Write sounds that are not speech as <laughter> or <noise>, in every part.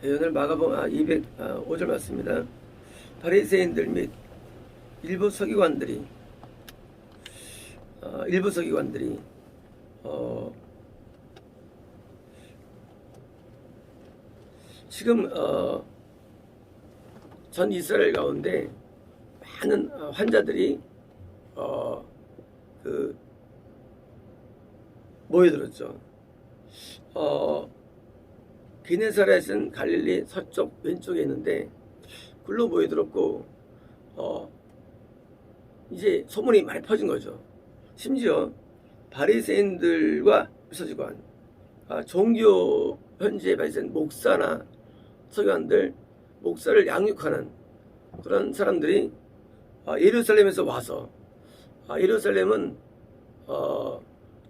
네, 오늘 마가복 아, 205절 맞습니다. 바리새인들 및 일부 서기관들이 어, 일부 서기관들이 어, 지금 어, 전 이스라엘 가운데 많은 어, 환자들이 어, 그 모여들었죠. 어, 게네사렛은 갈릴리 서쪽 왼쪽에 있는데 굴로 모여들었고 어, 이제 소문이 많이 퍼진 거죠. 심지어 바리새인들과 서지관 아, 종교 현지에 발생 목사나 서기관들 목사를 양육하는 그런 사람들이 아, 예루살렘에서 와서 아, 예루살렘은 어,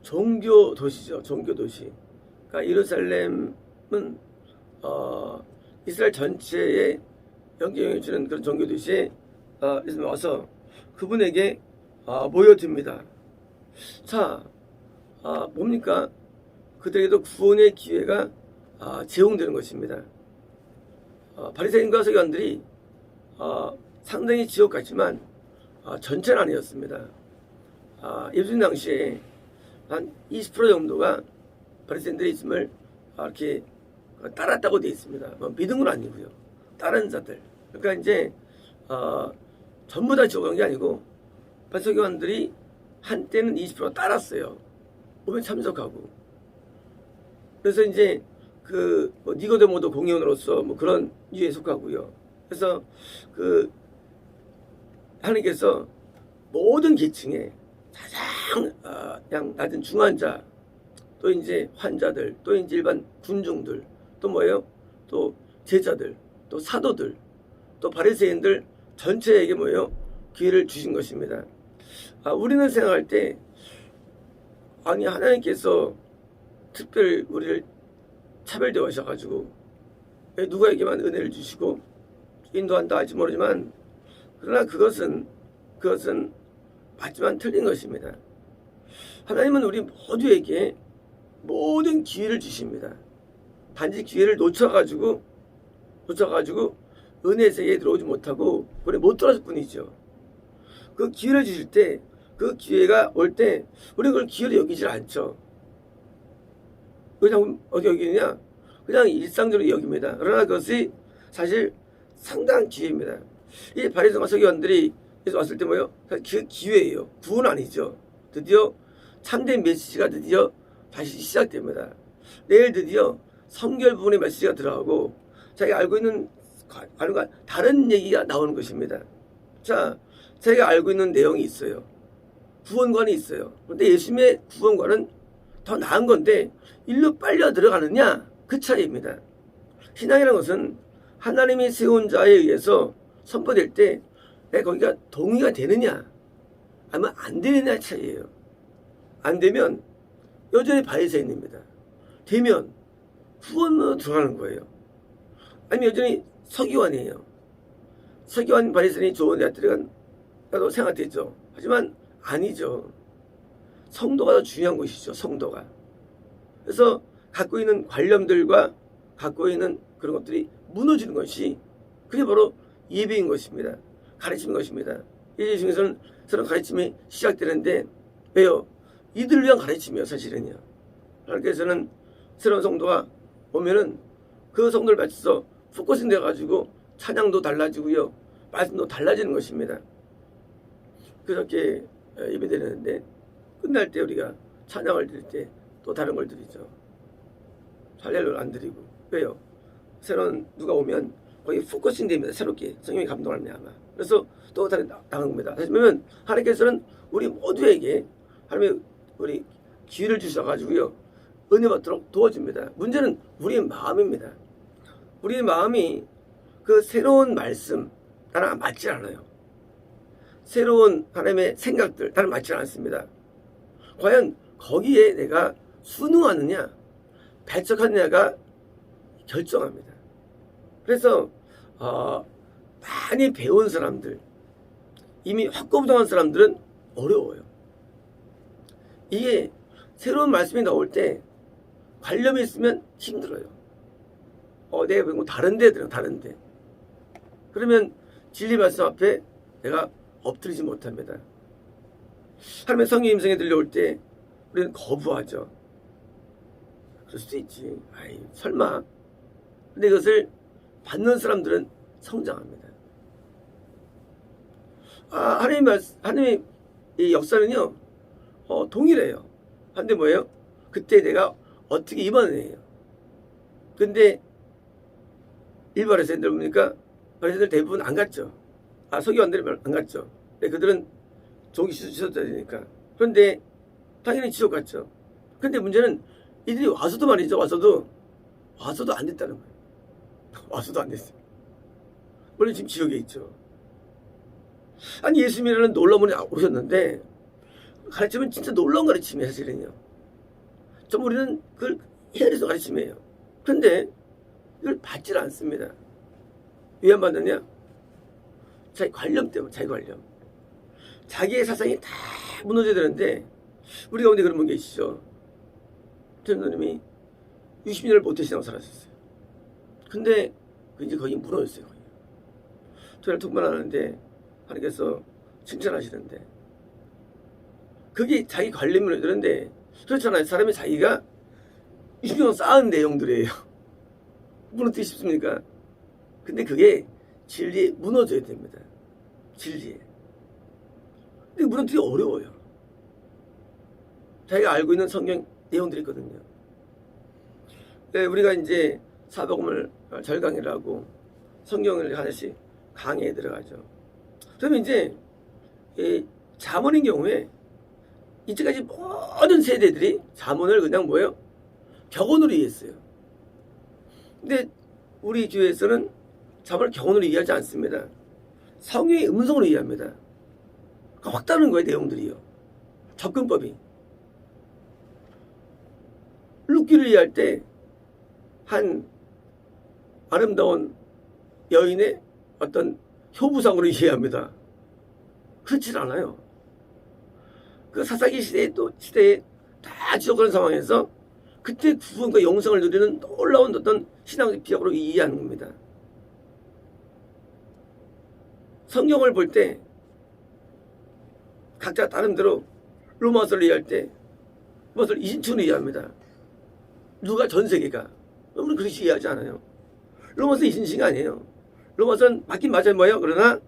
종교 도시죠. 종교 도시. 그러니까 예루살렘은 어, 이스라엘 전체에 영향을 주는 그런 종교 도시에 어, 와서 그분에게 어, 모여듭니다. 자, 아, 뭡니까? 그들에게도 구원의 기회가 아, 제공되는 것입니다. 아, 바리새인과 서기관들이 아, 상당히 지옥 같지만 아, 전체는 아니었습니다. 아, 예수님 당시에 한 20% 정도가 바리새인들이 있음을 아, 이렇게 따랐다고 되어 있습니다. 뭐 믿은 건 아니고요. 다른 자들. 그러니까 이제 어, 전부 다 지옥 간게 아니고 바리새인들이 한때는 20% 따랐어요. 오면 참석하고. 그래서 이제 그 뭐 니고데모도 공의원으로서 뭐 그런 유에 속하고요. 그래서 그 하나님께서 모든 계층에 가장 어, 그냥 낮은 중환자 또 이제 환자들 또 이제 일반 군중들 또 뭐예요? 또 제자들 또 사도들 또 바리새인들 전체에게 뭐예요? 기회를 주신 것입니다. 아, 우리는 생각할 때 아니 하나님께서 특별 우리를 차별되어셔가지고 누구에게만 은혜를 주시고 인도한다 할지 모르지만 그러나 그것은 그것은 맞지만 틀린 것입니다. 하나님은 우리 모두에게 모든 기회를 주십니다. 단지 기회를 놓쳐가지고 놓쳐가지고 은혜 세계에 들어오지 못하고 우리 못 들어갈 뿐이죠. 그 기회를 주실 때 그 기회가 올 때 우리는 그걸 기회로 여기질 않죠. 그냥 어디 여기느냐? 그냥 일상적으로 여깁니다. 그러나 그것이 사실 상당한 기회입니다. 이 바리새인과 서기관들이 왔을 때 뭐요? 그 기회예요. 구원 아니죠. 드디어 참된 메시지가 드디어 다시 시작됩니다. 내일 드디어 성결 부분의 메시지가 들어가고 자기가 알고 있는 과과 다른 얘기가 나오는 것입니다. 자, 자기가 알고 있는 내용이 있어요. 구원관이 있어요. 그런데 예수님의 구원관은 더 나은 건데 일로 빨려 들어가느냐 그 차이입니다. 신앙이라는 것은 하나님이 세운 자에 의해서 선포될 때 내가 거기가 동의가 되느냐 아니면 안 되느냐 차이예요. 안 되면 여전히 바리새인입니다. 되면 후원으로 들어가는 거예요. 아니면 여전히 서기관이에요. 서기관 바리새인이 좋은 대학 들어간다고 생각되죠. 하지만 아니죠. 성도가 더 중요한 것이죠. 성도가. 그래서 갖고 있는 관념들과 갖고 있는 그런 것들이 무너지는 것이 그게 바로 예배인 것입니다. 가르치는 것입니다. 예배 중에서는 서로 가르침이 시작되는데 왜요? 이들 위한 가르침이요 사실은요. 하나님께서는 새로운 성도가 오면은 그 성도를 맞춰서 포커싱 돼가지고 찬양도 달라지고요. 말씀도 달라지는 것입니다. 그렇게 예배 드리는데 끝날 때 우리가 찬양을 드릴 때 또 다른 걸 드리죠. 할렐루를 안 드리고 왜요? 새로운 누가 오면 거기 포커싱 됩니다. 새롭게 성령이 감동하는 아마. 그래서 또 다른 당한 겁니다. 왜냐면 하나님께서는 우리 모두에게 하나님의 우리 기회를 주셔가지고요. 은혜 받도록 도와줍니다. 문제는 우리의 마음입니다. 우리의 마음이 그 새로운 말씀 나랑 맞지 않아요. 새로운 하나님의 생각들 나랑 맞지 않습니다. 과연 거기에 내가 순응하느냐 배척하느냐가 결정합니다. 그래서 어, 많이 배운 사람들 이미 확고부동한 사람들은 어려워요. 이게 새로운 말씀이 나올 때 관념이 있으면 힘들어요. 어, 내가 뭐 다른 데 들어 다른 데. 그러면 진리 말씀 앞에 내가 엎드리지 못합니다. 하나님의 성령 임성에 들려올 때 우리는 거부하죠. 그럴 수도 있지. 아이, 설마. 근데 이것을 받는 사람들은 성장합니다. 아, 하나님 말, 하나님의 이 역사는요, 어, 동일해요. 한데 뭐예요? 그때 내가 어떻게 임하느냐예요. 근데 일반 회사인들 보니까 회사들 대부분 안 갔죠. 아, 서기관들이 안 갔죠. 근데 그들은 종이 지속돼야 되니까. 그런데 당연히 지속 갔죠. 근데 문제는 이들이 와서도 말이죠. 와서도 와서도 안 됐다는 거예요. <laughs> 와서도 안 됐어요. 물론 지금 지옥에 있죠. 아니 예수님이라는 놀라운 분이 오셨는데 가르침은 진짜 놀라운 가르침이에요 사실은요. 좀 우리는 그걸 헤아려서 가르침이에요. 그런데 이걸 받질 않습니다. 왜 안 받느냐? 자기 관념 때문에 자기 관념. 자기의 사상이 다 무너져야 되는데 우리 가운데 그런 분 계시죠. 전도님이 60년을 모태신앙 살았었어요. 근데 그 이제 거의 무너졌어요. 거의. 저를 통반하는데 하나님께서 칭찬하시는데 그게 자기 관리문에 드는데 그렇잖아요. 사람이 자기가 20년 쌓은 내용들이에요. <laughs> 무너뜨기 쉽습니까? 근데 그게 진리에 무너져야 됩니다. 진리에. 근데 무너뜨기 어려워요. 자기가 알고 있는 성경 내용들이 있거든요. 네, 우리가 이제 사복음을 절강이라 하고 성경을 하나씩 강의에 들어가죠. 그러면 이제 이 자문인 경우에 이제까지 모든 세대들이 자문을 그냥 뭐예요? 격언으로 이해했어요. 근데 우리 교회에서는 자문을 격언으로 이해하지 않습니다. 성경의 음성으로 이해합니다. 그러니까 확 다른 거예요, 내용들이요. 접근법이. 룻기를 이해할 때 한 아름다운 여인의 어떤 효부상으로 이해합니다. 그렇지 않아요. 그 사사기 시대에 또 시대에 다 지적하는 상황에서 그때 구원과 영성을 누리는 놀라운 어떤 신앙적 비약으로 이해하는 겁니다. 성경을 볼 때 각자 나름대로 로마서를 이해할 때 로마서를 이진춘으로 이해합니다. 누가 전 세계가 우리는 그렇게 이해하지 않아요. 로마서 이진칭이 아니에요. 로마서는 맞긴 맞아요 뭐예요? 그러나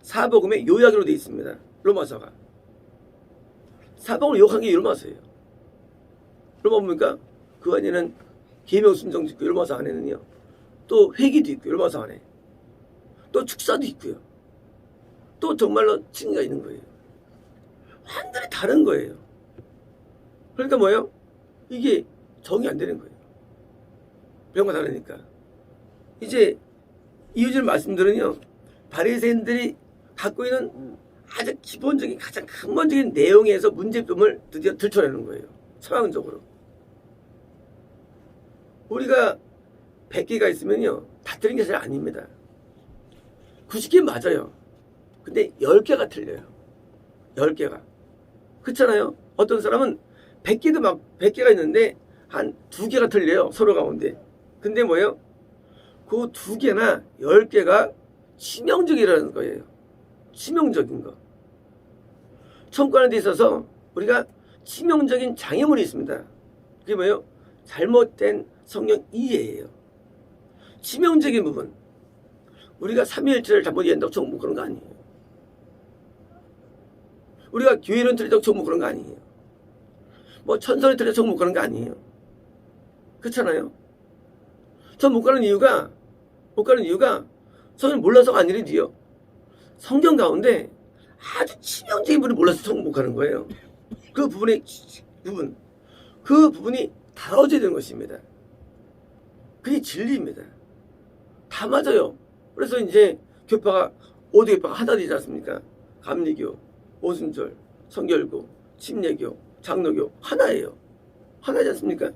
사복음의 요약으로 되어 있습니다. 로마서가. 사복을 요약한 게 로마서예요. 로마 뭡니까? 그 안에는 계명순정도 있고 로마서 안에는요. 또 회기도 있고 로마서 안에. 또 축사도 있고요. 또 정말로 칭의가 있는 거예요. 완전히 다른 거예요. 그러니까 뭐예요? 이게 정이 안 되는 거예요. 배운 거 다르니까. 이제 이유질 말씀들은요. 바리새인들이 갖고 있는 아주 기본적인 가장 근본적인 내용에서 문제점을 드디어 들춰내는 거예요. 서방적으로. 우리가 100개가 있으면요. 다 틀린 게 사실 아닙니다. 90개 맞아요. 근데 10개가 틀려요. 10개가. 그렇잖아요. 어떤 사람은 100개도 막 100개가 있는데 한두 개가 틀려요. 서로 가운데. 근데 뭐예요? 그두 개나 열 개가 치명적이라는 거예요. 치명적인 거. 청구하는 데 있어서 우리가 치명적인 장애물이 있습니다. 그게 뭐예요? 잘못된 성령 이해예요. 치명적인 부분. 우리가 삼위일체를 잘못 이해한다고 정부 그런 거 아니에요. 우리가 교회론 틀리다고 정부 그런 거 아니에요. 뭐 천선이 틀리다고 정부 그런 거 아니에요. 그렇잖아요. 전 못 가는 이유가 못 가는 이유가 성경 몰라서가 아니라지요. 성경 가운데 아주 치명적인 부분을 몰라서 가는 거예요. 그 부분의 부분 그 부분이 다뤄져야 되는 것입니다. 그게 진리입니다. 다 맞아요. 그래서 이제 교파가 오대 교파가 하나 되지 않습니까? 감리교, 오순절, 성결교, 침례교, 장로교 하나예요. 하나지 않습니까?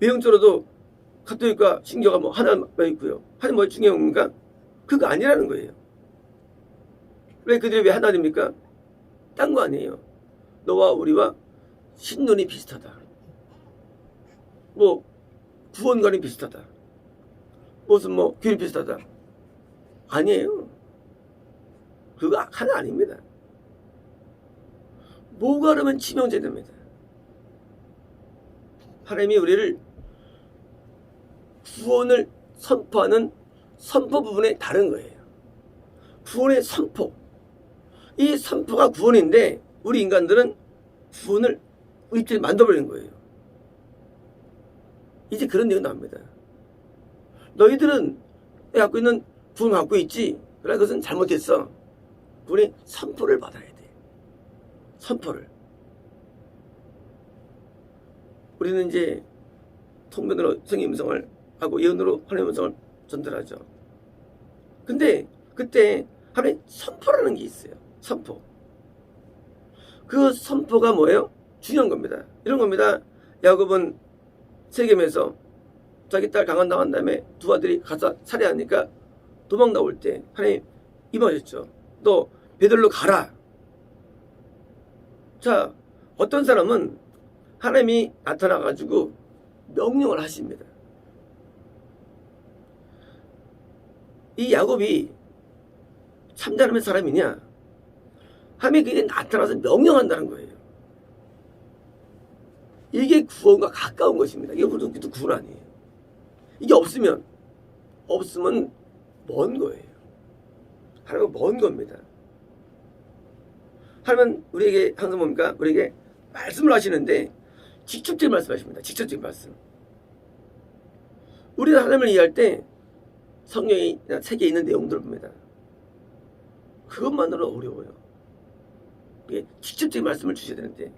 외형적으로도 가톨릭과 신교가 뭐 하나만 있고요. 하나 뭐 중요한가? 그거 아니라는 거예요. 왜 그들이 왜 하나 됩니까? 딴 거 아니에요. 너와 우리와 신론이 비슷하다. 뭐 구원관이 비슷하다. 무슨 뭐 귤이 비슷하다. 아니에요. 그거 하나 아닙니다. 뭐가 그러면 치명제됩니다. 하나님이 우리를 구원을 선포하는 선포 부분에 다른 거예요. 구원의 선포. 이 선포가 구원인데 우리 인간들은 구원을 의지를 만들어버리는 거예요. 이제 그런 얘기 나옵니다. 너희들은 갖고 있는 구원 갖고 있지. 그러나 그것은 잘못했어. 구원의 선포를 받아야 돼. 선포를. 우리는 이제 통변으로 성의 음성을 하고 예언으로 하나님의 음성을 전달하죠. 근데 그때 하나님 선포라는 게 있어요. 선포. 그 선포가 뭐예요? 중요한 겁니다. 이런 겁니다. 야곱은 세겜에서 자기 딸 강간당한 다음에 두 아들이 가서 살해하니까 도망 나올 때 하나님 임하셨죠. 너 베들로 가라. 자, 어떤 사람은 하나님이 나타나가지고 명령을 하십니다. 이 야곱이 참자람의 사람이냐? 하나님이 그게 나타나서 명령한다는 거예요. 이게 구원과 가까운 것입니다. 이게 우리도 구원 아니에요. 이게 없으면 없으면 먼 거예요. 하나님은 먼 겁니다. 하나님은 우리에게 항상 뭡니까? 우리에게 말씀을 하시는데 직접적인 말씀하십니다. 직접적인 말씀. 우리는 하나님을 이해할 때 성경이나 책에 있는 내용들을 봅니다. 그것만으로 어려워요. 이게 직접적인 말씀을 주셔야 되는데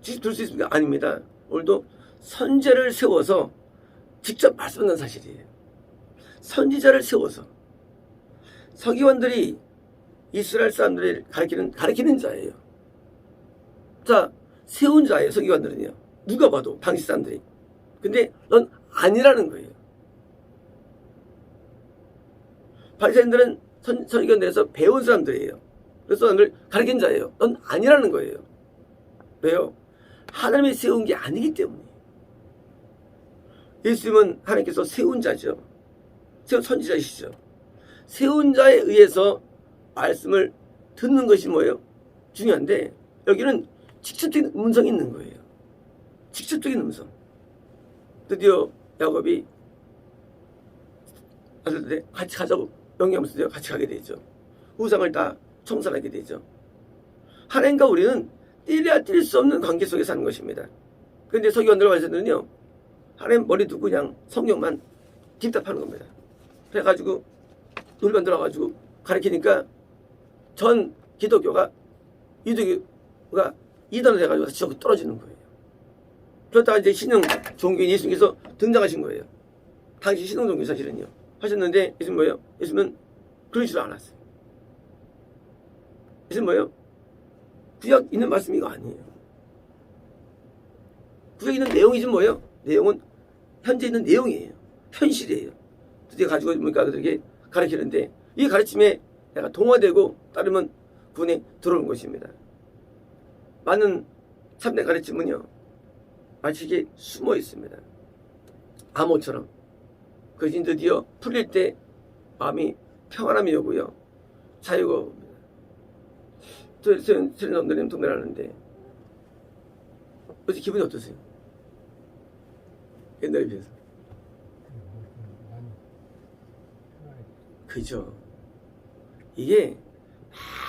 직접 들을 수 있습니까? 아닙니다. 오늘도 선제를 세워서 직접 말씀하는 사실이에요. 선지자를 세워서 서기관들이 이스라엘 사람들을 가리키는 가리키는 자예요. 자 세운 자예요. 서기관들은요. 누가 봐도 당시 사람들이. 근데 넌 아니라는 거예요. 바리새인들은 선, 서기관들에서 배운 사람들이에요. 그래서 너를 가르친 자예요. 넌 아니라는 거예요. 왜요? 하나님이 세운 게 아니기 때문에. 예수님은 하나님께서 세운 자죠. 세운 선지자이시죠. 세운 자에 의해서 말씀을 듣는 것이 뭐예요? 중요한데 여기는 직접적인 음성이 있는 거예요. 직접적인 음성. 드디어 야곱이 아들들 같이 가자고 명령하면서 같이 가게 되죠. 우상을 다 청산하게 되죠. 하나님과 우리는 뛸래야 뛸 수 없는 관계 속에 사는 것입니다. 그런데 서기관들 말씀들은요. 하나님 머리 두고 그냥 성경만 딥답하는 겁니다. 그래가지고 놀 만 들어가지고 가르치니까 전 기독교가 유대교가 이단을 돼가지고 지옥 떨어지는 거예요. 그러다가 이제 신흥 종교인 예수님께서 등장하신 거예요. 당시 신흥 종교 사실은요. 하셨는데 예수님 뭐예요? 예수님은 그러지도 않았어요. 예수님 뭐예요? 구약 있는 말씀이 이거 아니에요. 구약 있는 내용이지 뭐예요? 내용은 현재 있는 내용이에요. 현실이에요. 드디어 가지고 보니까 그들에게 가르치는데 이 가르침에 내가 동화되고 따르면 군에 들어오는 것입니다. 많은 참된 가르침은요. 마치 이게 숨어 있습니다. 암호처럼. 그것이 드디어 풀릴 때 마음이 평안함이 오고요. 자유가 옵니다. 저는 동면하는데 어제 기분이 어떠세요? 옛날에 비해서. 그죠. 이게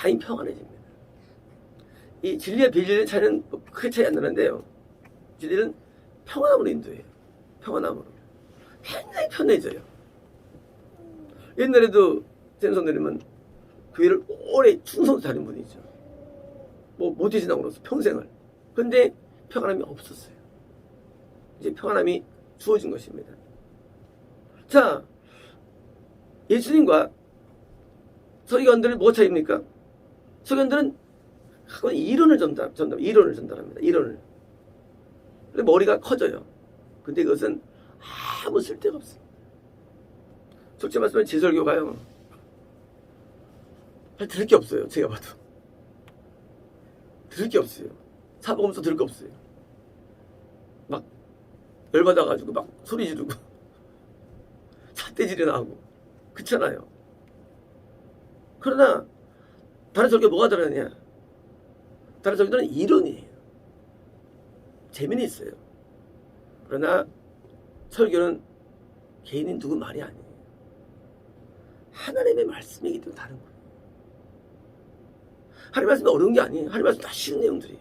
많이 평안해집니다. 이 진리와 비진리의 차이는 뭐 크게 차이 안 나는데요. 진리는 평안함으로 인도해요. 평안함으로. 굉장히 편해져요. 옛날에도 센선들이면 교회를 오래 충성을 다닌 분이죠. 뭐 못해 지나고로서 평생을. 근데 평안함이 없었어요. 이제 평안함이 주어진 것입니다. 자, 예수님과 서기관들은 뭐 차이입니까? 서기관들은 하고 이론을 전달, 전달, 이론을 전달합니다. 이론을. 근데 머리가 커져요. 근데 그것은 아무 쓸데가 없어요. 솔직히 말씀하면 제 설교가요. 잘 들을 게 없어요. 제가 봐도. 들을 게 없어요. 사보면서 들을 게 없어요. 막 열받아가지고 막 소리 지르고 <laughs> 흑돼지도 나오고 그렇잖아요. 그러나 다른 설교 뭐가 다르냐? 다른 설교들은 이론이에요. 재미는 있어요. 그러나 설교는 개인이 누구 말이 아니에요. 하나님의 말씀이기 때문에 다른 거예요. 하나님 말씀이 어려운 게 아니에요. 하나님 말씀 다 쉬운 내용들이에요.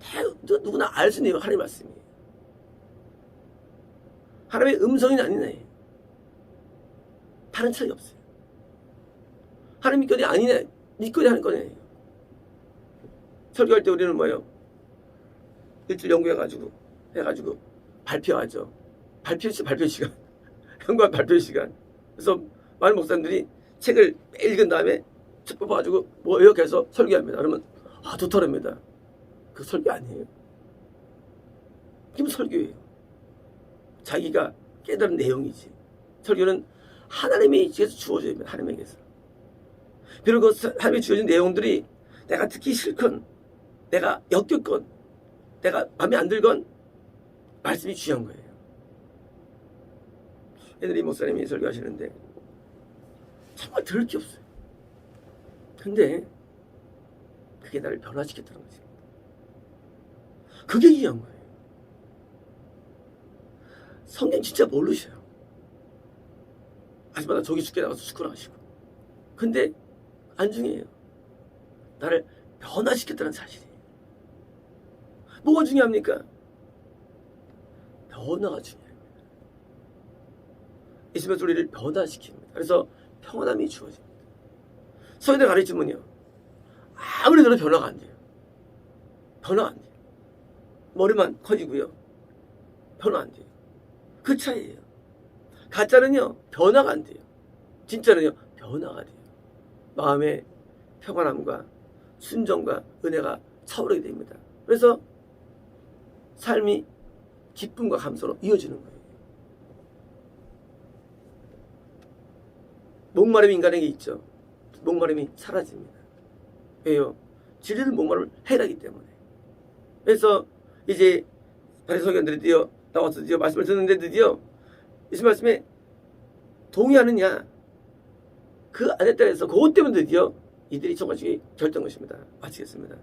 다 누- 누구나 알 수 있는 내용 하나님 말씀이에요. 하나님의 음성이 아니네. 다른 차이 없어요. 하나님 믿거리 아니네. 믿거리 하는 거네. 설교할 때 우리는 뭐예요? 일주일 연구해가지고 해가지고 발표하죠. 발표 시 발표 시간, 현관 <laughs> 발표 시간. 그래서 많은 목사님들이 책을 읽은 다음에 책 뽑아가지고 뭐 이렇게 해서 설교합니다. 그러면 아 좋더랍니다. 그 설교 아니에요. 이게 설교예요. 자기가 깨달은 내용이지. 설교는 하나님의 지에서 됩니다. 하나님에게서. 비록 그 하나님이 주어진 내용들이 내가 듣기 싫건 내가 역겹건 내가 마음에 안 들건 말씀이 중요한 거예요. 애들이 목사님이 설교하시는데 정말 들을 게 없어요. 근데 그게 나를 변화시켰다는 거지. 그게 중요한 거예요. 성경 진짜 모르셔요. 아침마다 저기 죽게 나가서 축구를 하시고. 근데 안 중요해요. 나를 변화시켰다는 사실이에요. 뭐가 중요합니까? 변화가 중요해요. 있으면서 우리를 변화시킵니다. 그래서 평안함이 주어집니다. 서인들 가르치면요. 아무리 들어도 변화가 안 돼요. 변화가 안 돼요. 머리만 커지고요. 변화 안 돼요. 그 차이예요. 가짜는요, 변화가 안 돼요. 진짜는요, 변화가 돼요. 마음의 평안함과 순정과 은혜가 차오르게 됩니다. 그래서 삶이 기쁨과 감사로 이어지는 거예요. 목마름이 인간에게 있죠. 목마름이 사라집니다. 왜요? 진리는 목마름을 해라기 때문에. 그래서 이제 바리새교인들이 드디어 나와서 드디어 말씀을 듣는데 드디어 이 말씀에 동의하느냐 그 안에 따라서 그것 때문에 드디어 이들이 정하시기 결정 것입니다. 마치겠습니다.